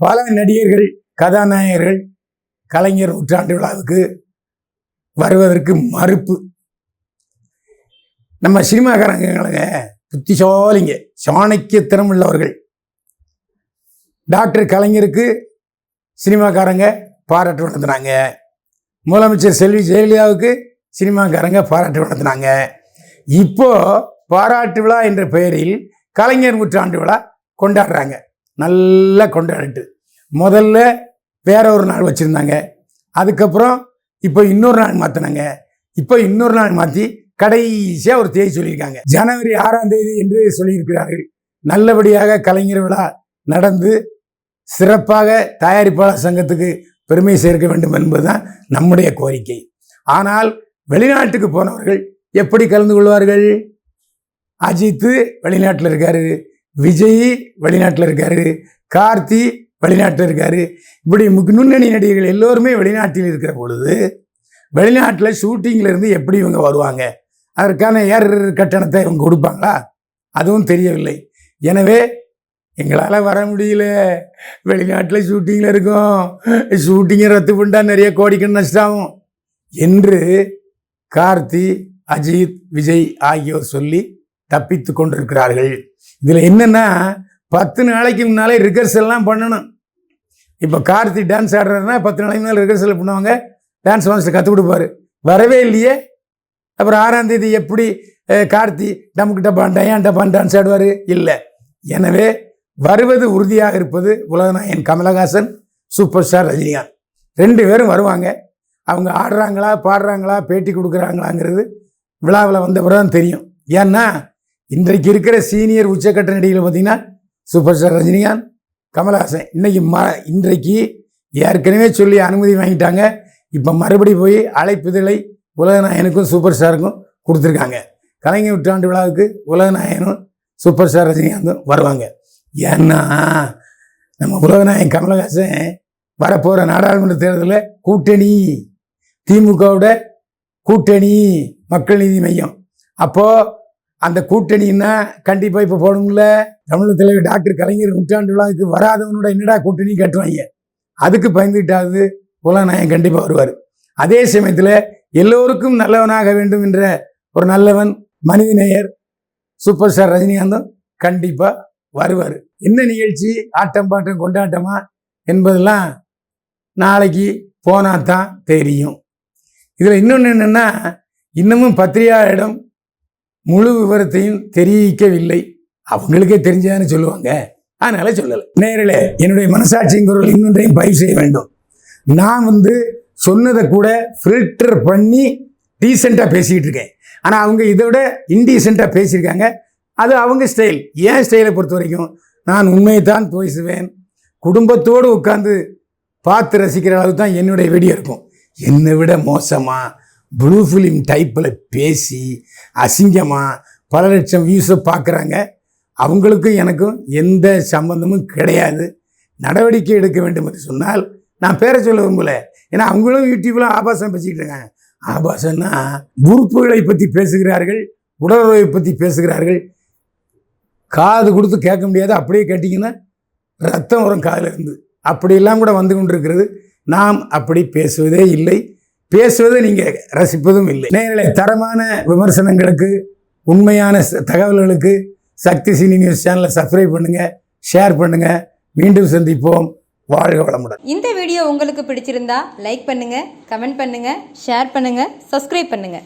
பல நடிகர்கள் கதாநாயகர்கள் கலைஞர் நூற்றாண்டு விழாவுக்கு வருவதற்கு மறுப்பு. நம்ம சினிமாக்காரங்க புத்திசாலிங்க சாணக்கியத்திறம் உள்ளவர்கள். டாக்டர் கலைஞருக்கு சினிமாக்காரங்க பாராட்டு நடத்துனாங்க முதலமைச்சர் செல்வி ஜெயலலிதாவுக்கு சினிமாக்காரங்க பாராட்டு நடத்துனாங்க இப்போ பாராட்டு விழா என்ற பெயரில் கலைஞர் நூற்றாண்டு விழா கொண்டாடுறாங்க. நல்லா கொண்டாடிட்டு. முதல்ல வேற ஒரு நாள் வச்சுருந்தாங்க. அதுக்கப்புறம் இப்போ இன்னொரு நாள் மாற்றினாங்க இப்போ இன்னொரு நாள் மாற்றி கடைசியாக ஒரு தேதி சொல்லியிருக்காங்க. ஜனவரி ஆறாம் தேதி என்று சொல்லியிருக்கிறார்கள். நல்லபடியாக கலைஞர் விழா நடந்து சிறப்பாக தயாரிப்பாளர் சங்கத்துக்கு பெருமை சேர்க்க வேண்டும் என்பதுதான் நம்முடைய கோரிக்கை. ஆனால் வெளிநாட்டுக்கு போனவர்கள் எப்படி கலந்து கொள்வார்கள்? அஜித்து வெளிநாட்டில் இருக்காரு. விஜய் வெளிநாட்டில் இருக்காரு. கார்த்தி வெளிநாட்டில் இருக்காரு. இப்படி முக்- முன்னணி நடிகர்கள் எல்லோருமே வெளிநாட்டில் இருக்கிற பொழுது வெளிநாட்டில் ஷூட்டிங்கில் இருந்து எப்படி இவங்க வருவாங்க? அதற்கான ஏர் கட்டணத்தை இவங்க கொடுப்பாங்களா? அதுவும் தெரியவில்லை. எனவே எங்களால் வர முடியல. வெளிநாட்டில் ஷூட்டிங்கில் இருக்கோம். ஷூட்டிங்கை ரத்து பண்ணிட்டா நிறைய கோடிக்கணும் நஷ்டாகும் என்று கார்த்தி அஜித் விஜய் ஆகியோர் சொல்லி தப்பித்து கொண்டிருக்கிறார்கள். இதில் என்னென்னா பத்து நாளைக்கு முன்னாலே ரிகர்சல்லாம் பண்ணணும். இப்போ கார்த்தி டான்ஸ் ஆடுறாருன்னா பத்து நாளைக்கு முன்னால் ரிகர்சல் பண்ணுவாங்க. டான்ஸ் மாஸ்டர் கற்றுக் கொடுப்பாரு. வரவே இல்லையே. அப்புறம் ஆறாம் தேதி எப்படி கார்த்தி டமுக்கு டப்பான் டயான் டப்பான் டான்ஸ் ஆடுவார்? இல்லை. எனவே வருவது உறுதியாக இருப்பது உலகநாயன் கமலஹாசன் சூப்பர் ஸ்டார் ரஜினிகாந்த். ரெண்டு பேரும் வருவாங்க. அவங்க ஆடுறாங்களா பாடுறாங்களா பேட்டி கொடுக்குறாங்களாங்கிறது விழாவில் வந்த பிறகு தான் தெரியும். ஏன்னா இன்றைக்கு இருக்கிற சீனியர் உச்சக்கட்ட நடிகைகள் பார்த்தீங்கன்னா சூப்பர் ஸ்டார் ரஜினிகாந்த் கமலஹாசன். இன்றைக்கி ம இன்றைக்கு ஏற்கனவே சொல்லி அனுமதி வாங்கிட்டாங்க. இப்போ மறுபடி போய் அழைப்புதலை உலகநாயகனுக்கும் சூப்பர் ஸ்டாருக்கும் கொடுத்துருக்காங்க. கலைஞர் நூற்றாண்டு விழாவுக்கு உலகநாயகனும் சூப்பர் ஸ்டார் ரஜினிகாந்தும் வருவாங்க. ஏன்னா நம்ம உலகநாயகன் கமலஹாசன் வரப்போகிற நாடாளுமன்ற தேர்தலில் கூட்டணி. திமுகவோட கூட்டணி மக்கள் நீதி மையம். அப்போது அந்த கூட்டணின்னா கண்டிப்பாக இப்போ போகணும்ல தமிழ் தலைவர் டாக்டர் கலைஞர் நூற்றாண்டு விழாவுக்கு வராதவனோட என்னடா கூட்டணி கட்டுவாங்க? அதுக்கு பயந்துக்கிட்டாவது உலகநாயகன் கண்டிப்பாக வருவார். அதே சமயத்தில் எல்லோருக்கும் நல்லவனாக வேண்டும் என்ற ஒரு நல்லவன் மனிதநேயர் சூப்பர் ஸ்டார் ரஜினிகாந்தும் கண்டிப்பாக வருவார். என்ன நிகழ்ச்சி? ஆட்டம் பாட்டம் கொண்டாட்டமா? என்பதெல்லாம் நாளைக்கு போனால் தான் தெரியும். இதில் இன்னொன்று என்னென்னா இன்னமும் பத்திரிகையாளரிடம் முழு விவரத்தையும் தெரிவிக்கவில்லை. அவங்களுக்கே தெரிஞ்சதான்னு சொல்லுவாங்க. அதனால சொல்லலை. நேரில் என்னுடைய மனசாட்சிங்கிறவர்கள் இன்னொன்றையும் பதிவு செய்ய வேண்டும். நான் வந்து சொன்னதை கூட ஃபில்டர் பண்ணி டீசெண்டாக பேசிக்கிட்டு இருக்கேன். ஆனால் அவங்க இதை விட இன்டீசெண்டாக பேசியிருக்காங்க. அது அவங்க ஸ்டைல் ஏன் ஸ்டைலை பொறுத்த வரைக்கும் நான் உண்மையை தான் பேசுவேன் குடும்பத்தோடு உட்காந்து பார்த்து ரசிக்கிற அளவு தான் என்னுடைய வீடியோ இருக்கும். என்னை விட மோசமாக ப்ளூ ஃபிலிம் டைப்பில் பேசி அசிங்கமாக பல லட்சம் வியூஸை பார்க்குறாங்க அவங்களுக்கும் எனக்கும் எந்த சம்பந்தமும் கிடையாது. நடவடிக்கை எடுக்க வேண்டும் என்று சொன்னால் நான் பேரை சொல்ல விரும்பல. ஏன்னா அவங்களும் யூடியூப்பில் ஆபாசம் பேசிக்கிட்டு இருக்காங்க. ஆபாசம்னா உறுப்புகளை பற்றி பேசுகிறார்கள் உடலுறவை பற்றி பேசுகிறார்கள். காது கொடுத்து கேட்க முடியாது. அப்படியே கேட்டிங்கன்னா ரத்தம் வரும் காதுல இருந்து. அப்படியெல்லாம் கூட வந்து கொண்டிருக்கிறது. நாம் அப்படி பேசுவதே இல்லை. பேசுவதை நீங்கள் ரசிப்பதும் இல்லை. நேரலை தரமான விமர்சனங்களுக்கு உண்மையான தகவல்களுக்கு சக்தி சினி நியூஸ் சேனலை சப்ஸ்கிரைப் பண்ணுங்கள் ஷேர் பண்ணுங்கள் மீண்டும் சந்திப்போம். வாழ்க வளமுடன். இந்த வீடியோ உங்களுக்கு பிடிச்சிருந்தா லைக் பண்ணுங்க கமெண்ட் பண்ணுங்க ஷேர் பண்ணுங்க சப்ஸ்கிரைப் பண்ணுங்க.